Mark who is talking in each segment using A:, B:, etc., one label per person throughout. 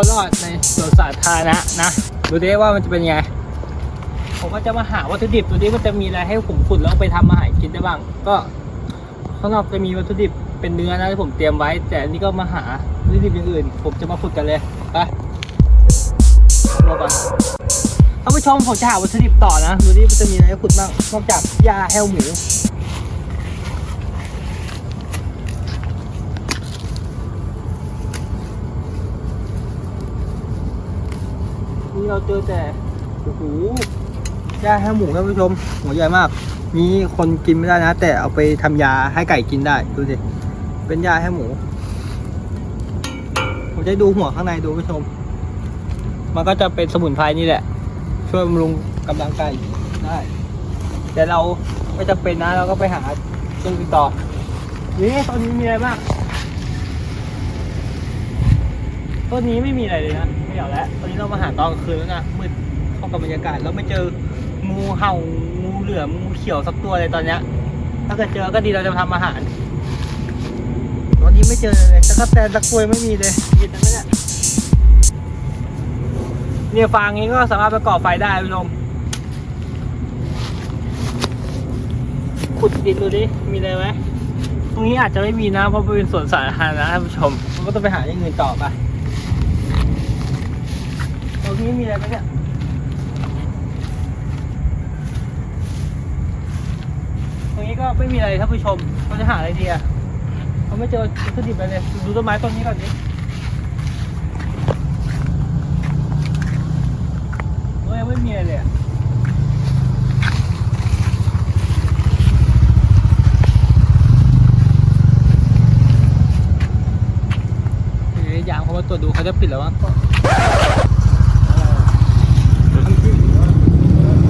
A: ตัวรอดในสวนสาธารณะนะดูดิว่ามันจะเป็นไง ผมก็จะมาหาวัตถุดิบดูดิมันจะมีอะไรให้ผมขุดแล้วไปทำอาหารกินได้บ้าง ก็ข้างนอกจะมีวัตถุดิบเป็นเนื้อนะที่ผมเตรียมไว้ แต่อันนี้ก็มาหาวัตถุดิบอย่างอื่น ผมจะมาขุดกันเลยไปรอก่อนท่านผู้ชมผมจะหาวัตถุดิบต่อนะดูดิมันจะมีอะไรให้ขุดบ้างนอกจากหญ้าแห้วหมู เราเจอแต่โอ้โหย่าให้หมูท่านผู้ชมหัวใหญ่มาก มีคนกินไม่ได้นะ แต่เอาไปทำยาให้ไก่กินได้ ดูสิ เป็นยาให้หมู ผมจะดูหัวข้างในดูผู้ชม มันก็จะเป็นสมุนไพรนี่แหละ ช่วยบำรุงกำลังไก่ได้ แต่เราไม่จำเป็นนะ เราก็ไปหาเรื่องอื่นต่อนี่ตอนนี้มีอะไรบ้าง ต้นนี้ไม่มีอะไรเลยนะไม่เอาแล้วตอนนี้เรามาหาตอนกลางคืนแล้วนะมืดเข้ากับบรรยากาศเราไม่เจองูเห่างูเหลือมงูเขียวสักตัวเลยตอนเนี้ยถ้าเกิดเจอก็ดีเราจะทำอาหาร ตอนนี้ไม่เจอเลยตะกั่แตนตะกรวยไม่มีเลยยินนะเนี่ยเนี่ยฟางนี้ก็สามารถไปก่อไฟได้คุณผู้ชมขุดดินดูดิ มีอะไรไหม ตรงนี้อาจจะไม่มีนะ เพราะเป็นสวนสาธารณะท่านผู้ชมมันก็ต้องไปหาอย่างอื่นต่อไป นี้มีอะไรไหมเนี่ยตรงนี้ก็ไม่มีอะไรท่านผู้ชมเราจะหาอะไรดีอะเราไม่เจอวัตถุดิบอะไรเลยดูต้นไม้ต้นนี้ก่อนดิโอ้ยไม่มีอะไรเลยอะเฮ้ยยามเขามาตรวจดูเขาจะปิดแล้วมั้ง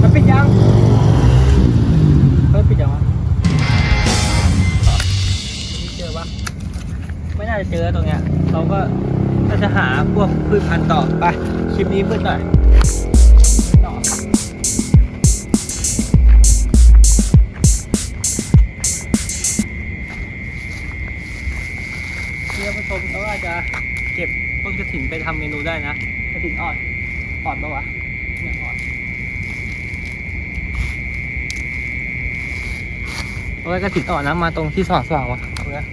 A: มัน ปิดยังเฮ้ยปิดยังวะไม่เจอปะไม่น่าจะเจอตรงเนี้ย เราก็จะหาพวกพืชพันธุ์ต่อไปคลิปนี้พืชหน่อยต่อนี่ท่านผู้ชมเราก็อาจจะเก็บต้นกระถินไปทำเมนูได้นะกระถินอ่อนอ่อนปะวะ เอาไว้กระถิ่นอ่อนนะมาตรงที่สว่างสว่างๆวะเอาเลย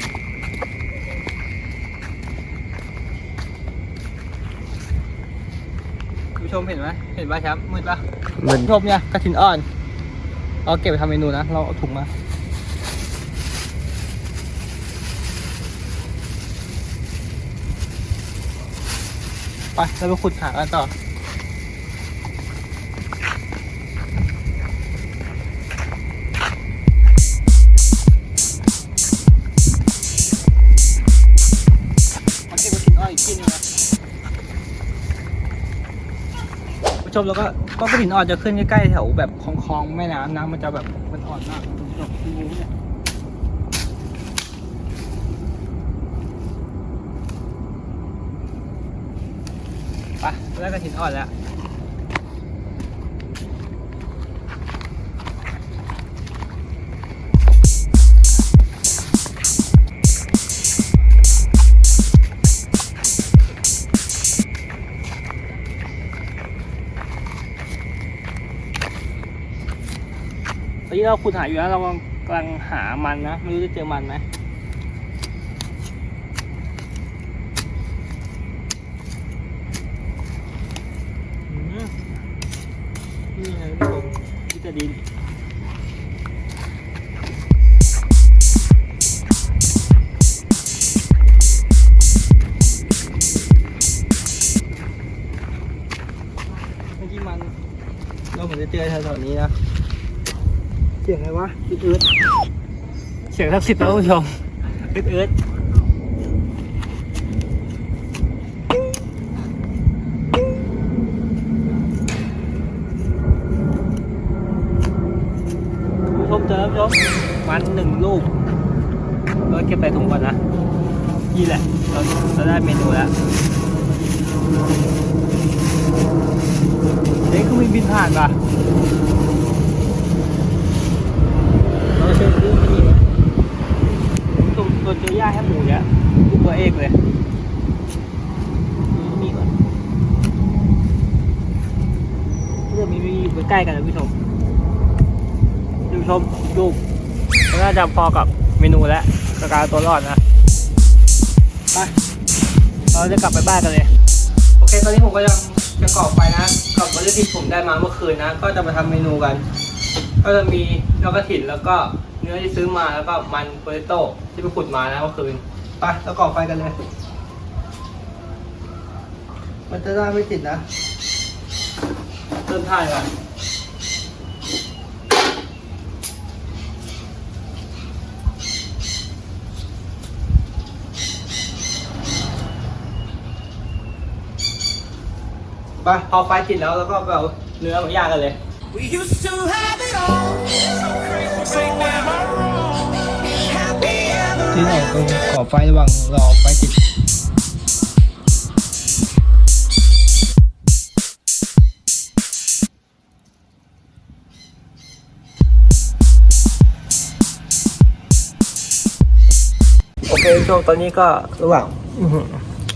A: คุณผู้ชมเห็นไหมเห็นป่ะครับมืดป่ะ
B: มัน
A: คุณผู้ชมเนี่ยกระถิ่นอ่อนเราเก็บไปทำเมนูนะ เราเอาถุงมาไปเราไปขุดหากันต่อ ชมแล้วก็ก็กระถิ่นอ่อนจะขึ้นใกล้ๆแถวแบบคลองๆแม่น้ำน้ำมันจะแบบมันอ่อนมากแบบงูเนี่ยไปแล้วกระถิ่นอ่อนแล้ว เราขุดหาอยู่นะเรากำลังหามันนะไม่รู้จะเจอมันไหมนี่ไงผู้ชมนี่จะดินเมื่อกี้มันเราเหมือนจะเจอแถวๆนี้นะ สียงอะไรวะอึดอึดเสียงทักษิณนะคุณผู้ชมอึดอึดคุณผู้ชมเจอแล้วคุณผู้ชมมันหนึ่งลูกเราเก็บใส่ถุงก่อนนะนี่แหละเราเราได้เมนูแล้วเด็กก็มีบินผ่านป่ะ เราเจอซื้อมาดีนะตัวตัวเจอย่าให้หมูเนี่ยลูกตัวเอกเลยนี่ก่อน อยู่ใกล้ๆกันนะผู้ชมดูชมดูก็น่าจะพอกับเมนูแล้วสกาตัวรอดนะไปเราจะกลับไปบ้านกันเลย โอเค ตอนนี้ผมก็ยังจะก่อไฟนะกับวัตถุดิบผมได้มาเมื่อคืนนะ ก็จะมาทำเมนูกัน ก็จะมีเนื้อกระถิ่นแล้วก็เนื้อที่ซื้อมาแล้วก็มันโปเตโต้ที่ไปขุดมานะเมื่อคืนไปแล้วก่อไฟกันเลย มันจะได้ไม่ติดนะเริ่มถ่ายก่อน ไปพอไฟติดแล้วแล้วก็ไปเอาเนื้อมาย่างกันเลย
B: We used to have it all. Say never wrong. Happy ever
A: ที่ไหนตรงขอไฟระหว่างรอไฟติด โอเคช่วงตอนนี้ก็ระหว่างอื้อหือ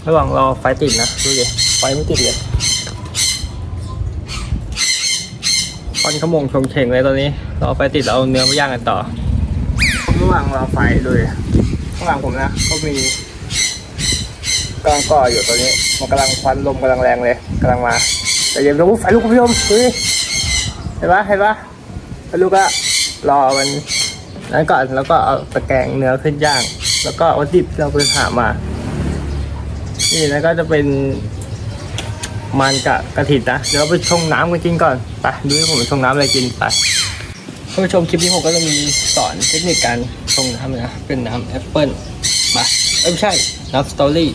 A: ระหว่างรอไฟติดนะดูดิไฟไม่ติดเลย ควันขมงชงเฉงเลยตอนนี้รอไฟติดเอาเนื้อมาย่างกันต่อระหว่างรอไฟดูดิข้างหลังผมนะก็มีกำลังก่ออยู่ตอนนี้ มันกำลังควันลมกำลังแรงเลยกำลังมาแต่เย็นรู้ไฟลุกคุณผู้ชมดูดิเห็นปะเห็นปะไฟลุกอะรอมันนั้นก่อนแล้วก็เอาตะแกรงเนื้อขึ้นย่าง แล้วก็เอาดิบที่เราไปหามา นี่แล้วก็จะเป็น มันกับกระถิ่นนะ เดี๋ยวเราไปชงน้ำกันกินก่อน ไปดูให้ผมชงน้ำอะไรกินไปท่านผู้ชมคลิปนี้ผมก็จะมีสอนเทคนิคการชงน้ำนะ เป็นน้ำแอปเปิลมาเอ้ยไม่ใช่ น้ำสตอรี่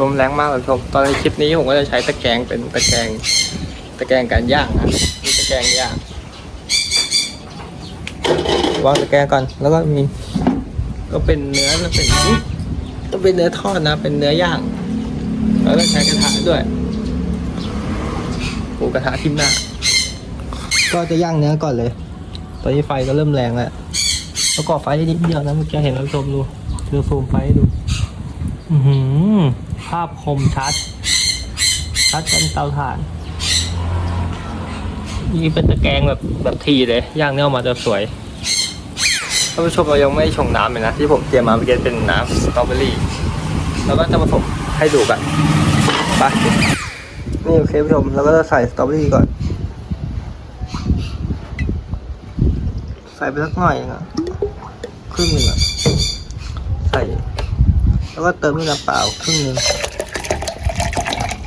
A: ลมแรงมากเลยผู้ชม ตอนในคลิปนี้ผมก็จะใช้ตะแกรงเป็นตะแกรงตะแกรงการย่างนะมีตะแกรงย่างวางตะแกรงก่อน แล้วก็มี ก็เป็นเนื้อแล้วเป็นต้องเป็นเนื้อทอดนะ เป็นเนื้อย่าง แล้วก็ใช้กระทะด้วยูกระทะทิมหน้า ก็จะย่างเนื้อก่อนเลย ตอนนี้ไฟก็เริ่มแรงแล้วแล้วก็ไฟได้นิดเดียวนะเมื่อกี้เห็นท่าชมดูดูซูมไฟให้ดูอือหือภาพคมชัด ชัดเป็นเตาถ่าน นี่เป็นตะแกรงแบบแบบทีเลย ย่างเนื้อออกมาจะสวยท่านผู้ชมเรายังไม่ชงน้ำเลยนะ ที่ผมเตรียมมาเมื่อกี้เป็นน้ำสตรอเบอรี่ แล้วก็จะผสมให้ดูกันไป นี่โอเคผู้ชมเราก็จะใส่สตรอเบอรี่ก่อน ใส่ไปสักหน่อยนะครึ่งหนึ่งอะใส่ แล้วก็เติมด้วยน้ำเปล่าครึ่งหนึ่ง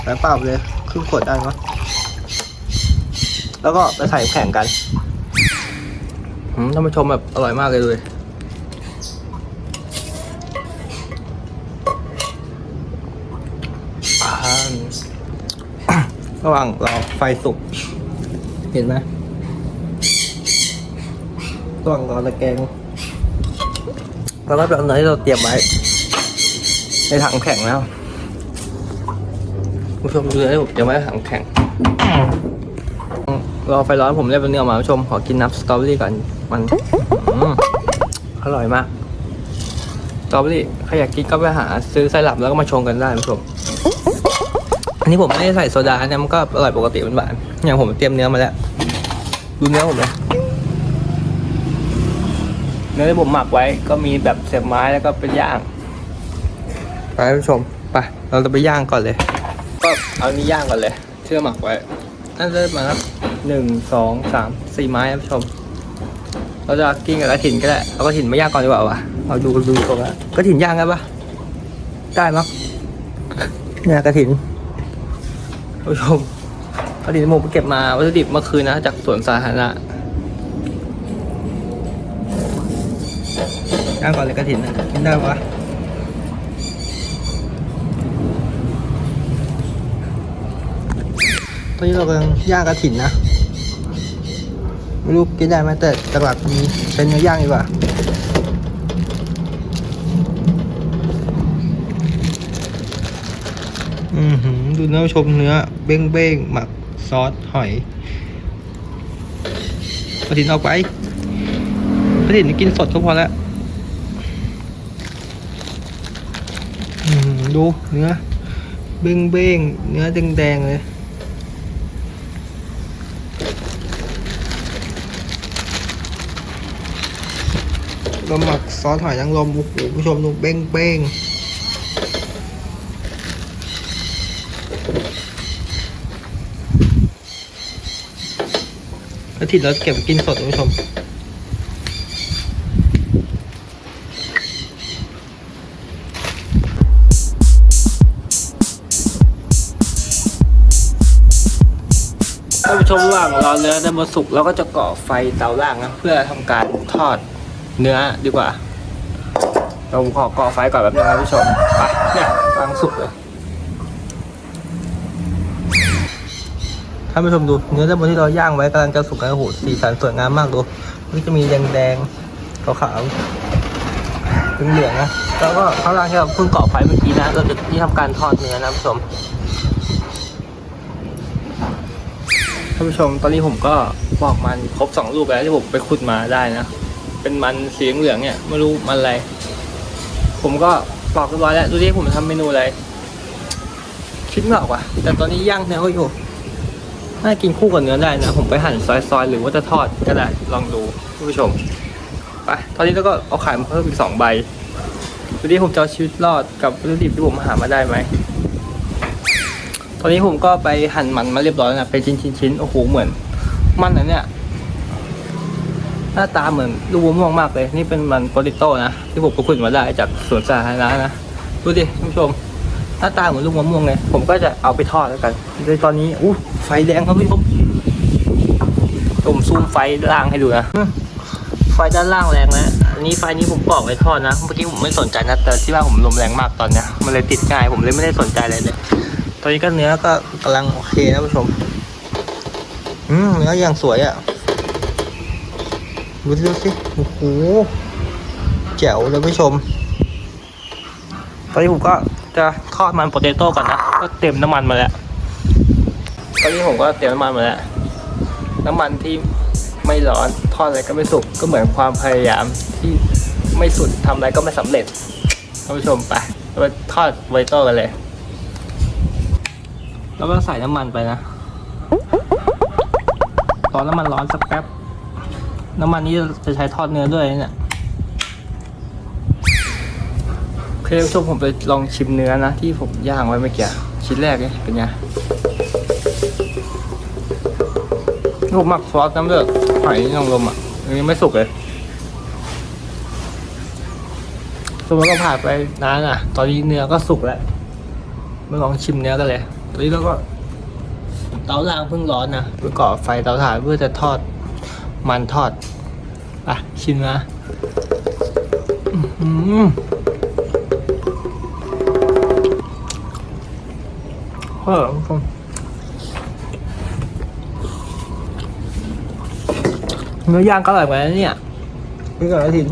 A: น้ำเปล่าเลยครึ่งขวดได้ไหมแล้วก็ไปใส่แข่งกันอืมท่านผู้ชมแบบอร่อยมากเลยดูเลย ระหว่างรอไฟสุก เห็นไหมระหว่างรอตะแกรงแล้วก็เอาเนยที่เราเตรียมไว้ ในถังแข็งแล้วผู้ชมดูเลยผมเตรียมไว้ในถังแข็ง รอไฟร้อนผมเรียบร้อยเนื้อมาผู้ชมขอกินน้ำสตรอเบอรี่ก่อนมันอร่อยมากสตรอเบอรี่ใครอยากกินก็ไปหาซื้อไซรัปแล้วก็มาชงกันได้ผู้ชม อันนี้ผมไม่ได้ใส่โซดาเนี่ยมันก็อร่อยปกติหวานๆอย่างผมเตรียมเนื้อมาแล้ว ดูเนื้อผมเลยเนื้อที่ผมหมักไว้ก็มีแบบเสียบไม้แล้วก็เป็นย่าง ไปผู้ชมไปเราจะไปย่างก่อนเลย ก็เอานี้ย่างก่อนเลย เชื่อหมักไว้น่าจะมาครับหนึ่งสองสามสี่ไม้ครับผู้ชม เราจะกินกับกระถิ่นก็ได้เอากระถิ่นมาย่างก่อนดีกว่าวะเอาดูดูตรงนะกระถิ่นย่างได้ปะได้มั้งเนี่ยกระถิ่น ผู้ชมพอดีผมไปเก็บมาวัตถุดิบเมื่อคืนนะ จากสวนสาธารณะย่างก่อนเลยกระถินนะกินได้ปะตอนนี้เรากำลังย่างกระถินนะ ไม่รู้กินได้ไหมแต่หลักๆมีเป็นเนื้อย่างดีกว่าอือหือ ดูเนื้อชมเนื้อเบ้งเบ้งหมักซอสหอยประดินเอาไปประดินกินสดก็พอแล้วดูเนื้อเบ้งเบ้งเนื้อแดงแดงเลยเราหมักซอสหอยนางรมโอ้โหผู้ชมดูเบ้งเบ้ง แล้วทีเราเก็บกินสดคุณผู้ชมท่านผู้ชมระหว่างรอเนื้อได้มาสุกเราก็จะก่อไฟเตาล่างนะเพื่อทำการทอดเนื้อดีกว่า เราขอก่อไฟก่อนแบบนึงนะผู้ชมไปเนี่ยกำลังสุกเลย ท่านผู้ชมดูเนื้อด้านบนที่เราย่างไว้กำลังจะสุกแล้วโอ้โหสีสันสวยงามมากดูนี่จะมีแดงแดงๆขาวๆเหลืองนะแล้วก็ข้างล่างที่เราเพิ่งก่อไฟเมื่อกี้นะเราจะที่ทำการทอดเนื้อนะท่านผู้ชมท่านผู้ชม ตอนนี้ผมก็ปอกมันครบสองลูกแล้วที่ผมไปขุดมาได้นะ เป็นมันสีเหลืองเนี่ยไม่รู้มันอะไร ผมก็ปอกเรียบร้อยแล้วดูดิผมทำเมนูอะไร คิดไม่ออกว่ะแต่ตอนนี้ย่างเนื้อไว้อยู่ น่ากินคู่กับเนื้อได้นะ ผมไปหั่นซอยๆ หรือว่าจะทอดก็ได้ลองดูท่านผู้ชมไปตอนนี้แล้วก็เอาไข่มาเพิ่มอีกสองใบดูดิผมจะเอาชีวิตรอดกับวัตถุดิบที่ผมหามาได้ไหมตอนนี้ผมก็ไปหั่นมันมาเรียบร้อยแล้วนะเป็นชิ้นๆๆโอ้โหเหมือน มันอันเนี้ยหน้าตาเหมือนลูกม่วงมากเลย นี่เป็นมันโปเตโต้นะ ที่ผมไปขุดมาได้จากสวนสาธารณะนะ ดูดิท่านผู้ชม หน้าตาเหมือนลูกมะม่วงเลยผมก็จะเอาไปทอดแล้วกันในตอนนี้อู้ไฟแดงครับพี่ผมผมซูมไฟล่างให้ดูนะไฟด้านล่างแรงนะอันนี้ไฟนี้ผมปอกไว้ทอดนะ เมื่อกี้ผมไม่สนใจนะแต่ที่ว่าผมลมแรงมากตอนเนี้ยมันเลยติดง่ายผมเลยไม่ได้สนใจเลยเลยตอนนี้ก็เนื้อก็กำลังโอเคนะผู้ชมอืมเนื้ออย่างสวยอะ่ะดูสิดูสิโอ้โหแจ๋วเลยผู้ชม ตอนนี้ผมก็ จะทอดมันโปเตโต้ก่อนนะ ก็เต็มน้ำมันมาแล้วตอนนี้ผมก็เตรียมน้ำมันมาแล้ว น้ำมันที่ไม่ร้อนทอดอะไรก็ไม่สุก ก็เหมือนความพยายามที่ไม่สุดทำอะไรก็ไม่สำเร็จท่านผู้ชมไปเราไปทอดโปเตโต้กันเลย แล้วก็ใส่น้ำมันไปนะตอนน้ำมันร้อนสักแป๊บ น้ำมันนี้จะใช้ทอดเนื้อด้วยเนี่ย โอเคผู้ชมผมไปลองชิมเนื้อนะ ที่ผมย่างไว้เมื่อกี้ชิ้นแรกเนี่ยเป็นไงผมหมักซอสน้ำเลือดหอยนางรมอะยังไม่สุกเลยสมมติก็ผ่านไปนานอะ ตอนนี้เนื้อก็สุกแล้วมาลองชิมเนื้อกันเลย ตอนนี้เราก็ เตาล่างเพิ่งร้อนนะไปก่อไฟเตาถ่านเพื่อจะทอดมันทอด อะ ชิมนะอื้อ เออผมเนื้อย่างก็อร่อยเหมือนกันนเนี่ยพี่กับอาทิตย์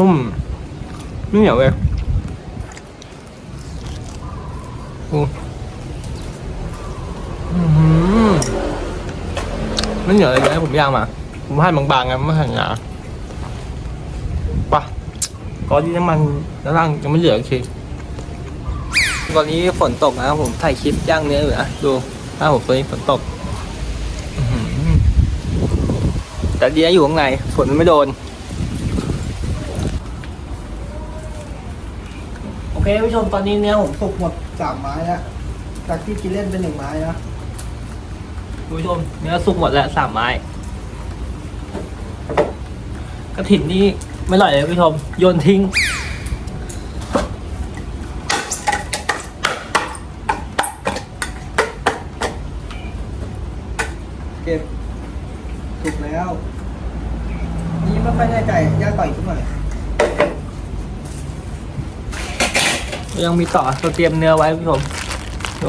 A: นุ่มไม่เหนียวเลยโอ้อื้อหือไม่เหนียวเลยนะผมย่างมา ผมหั่นบางๆไงไม่หั่นหนาไปะตอนนี้น้ำมันด้านล่างยังไม่เหลือโอเคตอนนี้ฝนตกนะผมถ่ายคลิปย่างเนื้ออยู่นะดูถ้าผมตอนนี้ฝนตกแต่ดีนะอยู่ข้างในฝนมันไม่โดน ผู้ชมตอนนี้เนื้อผมสุกหมดสามไม้แล้วจากที่กินเล่นเป็นหนึ่งไม้นะคุณผู้ชมเนื้อสุกหมดแล้วสามไม้กระถิ่นนี่ไม่อร่อยเลยคุณผู้ชมโยนทิ้ง เก็บถูกแล้ว นี่ไม่ค่อยแน่ใจย่างต่ออีกสักหน่อย ยังมีต่อเราเตรียมเนื้อไว้คุณผู้ชมดู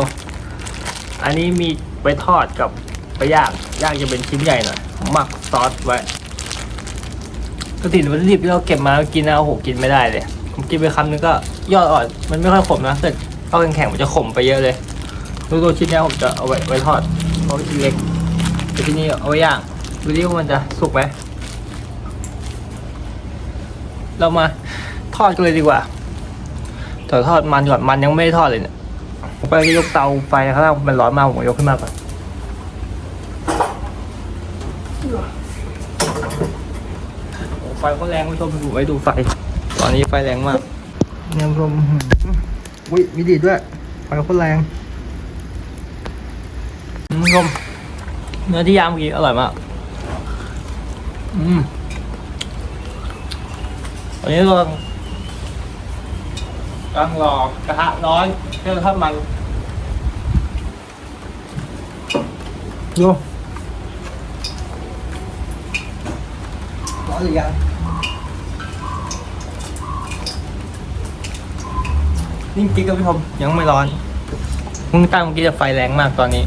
A: อันนี้มีไปทอดกับไปย่างย่างจะเป็นชิ้นใหญ่หน่อยหมักซอสไว้กระถิ่นวัตถุดิบที่เราเก็บมากินนะโอ้โหกินไม่ได้เลยผมกินไปคำนึงก็ยอดอ่อนมันไม่ค่อยขมนะแต่เข้าแข็งๆมันจะขมไปเยอะเลยลูตัวชิ้นนี้ผมจะเอาไว้ไว้ทอดเพราะชิ้นเล็กแต่ที่นี่เอาไว้ย่างดูดิว่ามันจะสุกไหมเรามาทอดกันเลยดีกว่า เดี๋ยวทอดมันก่อนมันยังไม่ได้ทอดเลยเนี่ยผมไปยกเตาไฟข้างล่างมันร้อนมากผมยกขึ้นมาก่อนโอ้ไฟก็แรงคุณผู้ชมดูไว้ดูไฟ ตอนนี้ไฟแรงมากเนี่ยคุณผู้ชมอื้อหืออุ้ยมีดีดด้วยไฟก็แรงคุณผู้ชมเนื้อที่ย่างเมื่อกี้อร่อยมากอืมตอนนี้เรา กำลังรอกระทะร้อนเพื่อทอดมันดูร้อนหรือยังนี่กิ๊กกับพี่ชมยังไม่ร้อนมึงตั้งเมื่อกี้จะไฟแรงมากตอนนี้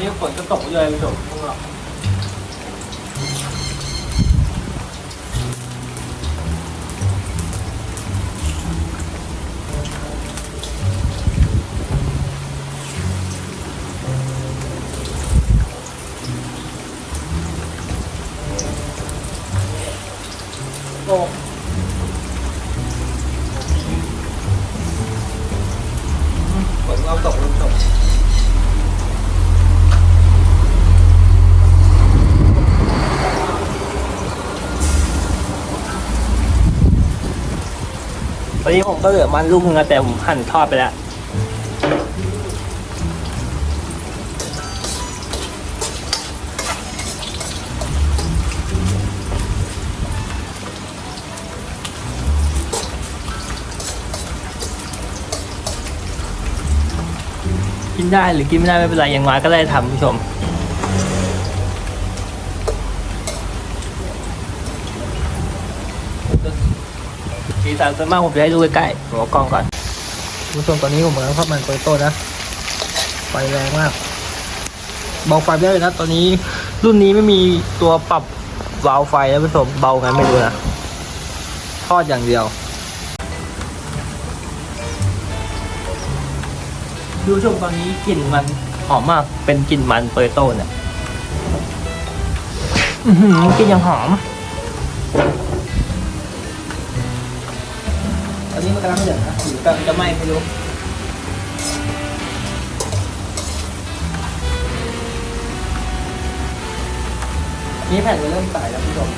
A: นนี้ฝนจะตกเลยคุณผู้ชมพวกเรา ตอนนี้ผมก็เหลือมันลูกนึงแล้วแต่ผมหั่นทอดไปแล้วกินได้หรือกินไม่ได้ไม่เป็นไรอย่างน้อยก็ได้ทำผู้ชม สีสันส่วนมากผมจะให้ดูใกล้ๆหัวกล้องก่อนคุณผู้ชมตอนนี้ผมกำลังทอดมันโปรโต้นะ ไฟแรงมากเบาไฟไม่ได้เลยนะ ตอนนี้รุ่นนี้ไม่มีตัวปรับวาล์วไฟแล้วผู้ชมเบาไงไม่รู้นะทอดอย่างเดียว ดูชมตอนนี้กลิ่นมันหอมมากเป็นกลิ่นมันโปรโต้เนี่ยอือหือกลิ่นยังหอม อนนี้มันกำลังเดือดนะหรือกำลังจะไหม้ไม่รู้นี่แผ่นจะเริ่มใสแล้วคุณผู้ชม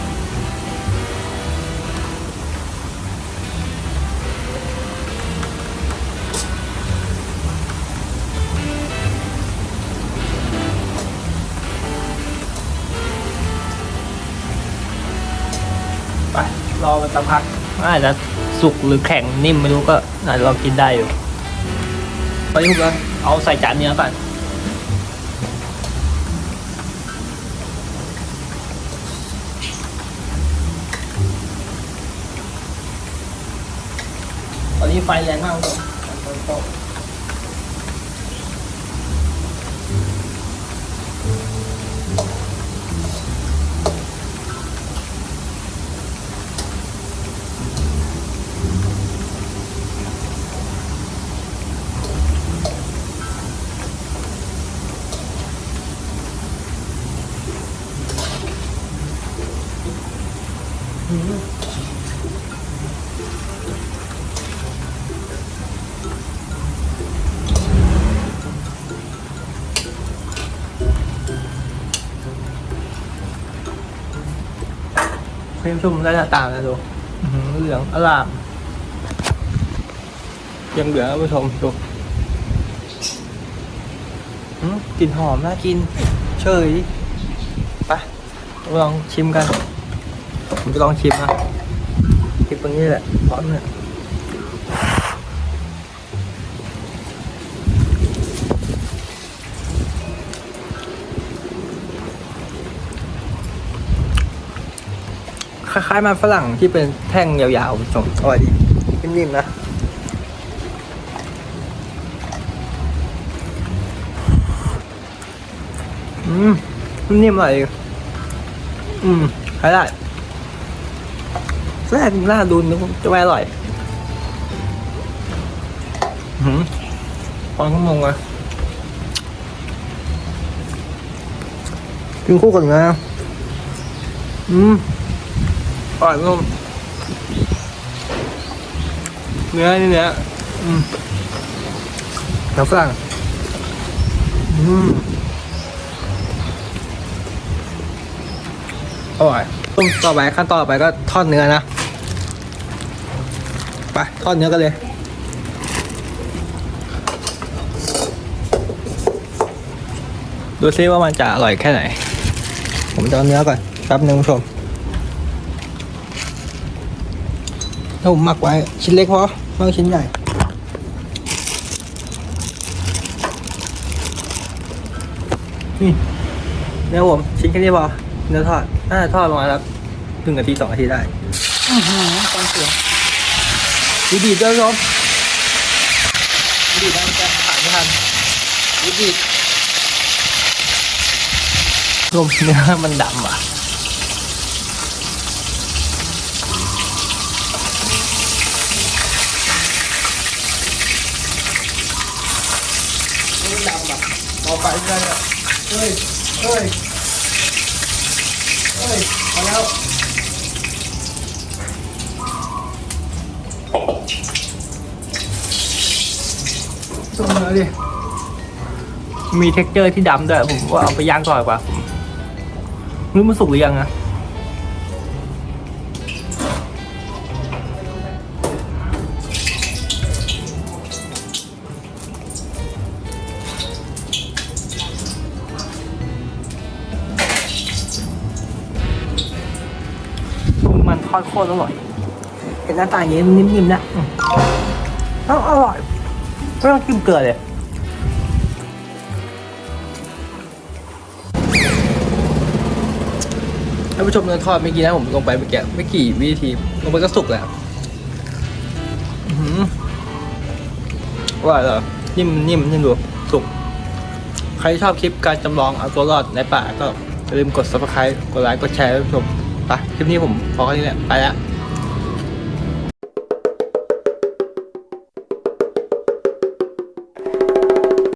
A: ไปรอมันสักพักอาจจะ สุกหรือแข็งนิ่มไม่รู้ก็อาจจะลองกินได้อยู่ตอนนี้ผมก็เอาใส่จานเนื้อก่อนตอนนี้ไฟแรงมากเลย เพิ่มชุ่มได้หน้าตาแล้วดูอื้อหือเหลืองอร่ามยังเหลืองท่านผู้ชมดูกลิ่นหอมน่ากินเชยไปลองชิมกัน ผมจะลองชิมนะชิมตรงนี้แหละร้อนเนี่ยคล้ายๆมันฝรั่งที่เป็นแท่งยาวๆคุณผู้ชมอร่อยดีนิ่มๆนะอืมนิ่มๆอร่อยอืมใช้ได้ แรกหน้าดูนึกว่าจะไม่อร่อยอืมพอชั่วโมงเลยกินคู่กันนะ อืมอร่อยนุ่มเนื้อนี่เนื้ออืมหนังฝรั่งอืมอร่อยต่อไปขั้นตอนต่อไปก็ทอดเนื้อนะ ไปทอดเนื้อกันเลยดูซิว่ามันจะอร่อยแค่ไหน ผมจะเอาเนื้อก่อนแป๊บนึงผู้ชมถ้าผมหมักไว้ชิ้นเล็กพอไม่ชิ้นใหญ่นี่เนื้อผมชิ้นแค่นี้พอเนื้อทอดน่าจะทอดประมาณสักหนึ่งนาทีสองนาทีได้อือหือฟังเสียง ดีดีด้วยครับดีดีได้จะผ่านไม่ทันดีดีลมเนื้อมันดำอะมันดำอะเอาไปเลยอะเฮ้ย เฮ้ย เฮ้ย มาแล้ว เนื้อดิมีเท็กเจอร์ที่ดำด้วยผมว่าเอาไปย่างก่อนดีกว่าไม่รู้มันสุกหรือยังอะมันทอดโคตรอร่อย เห็นหน้าตาอย่างนี้นิ่มๆนะอืมเอ้าอร่อย ไม่ต้องจิ้มเกลือเลยท่านผู้ชมเนื้อทอดเมื่อกี้นะผมลงไปเมื่อกี้ไม่กี่วินาทีลงไปก็สุกแล้วอื้อหือว่าเหรอนิ่มนิ่มนิ่มดูสุก ใครชอบคลิปการจำลองเอาตัวรอดในป่าก็อย่าลืมกด subscribe กดไลค์กดแชร์ท่านผู้ชมไปคลิปนี้ผมพอแค่นี้แหละไปแล้ว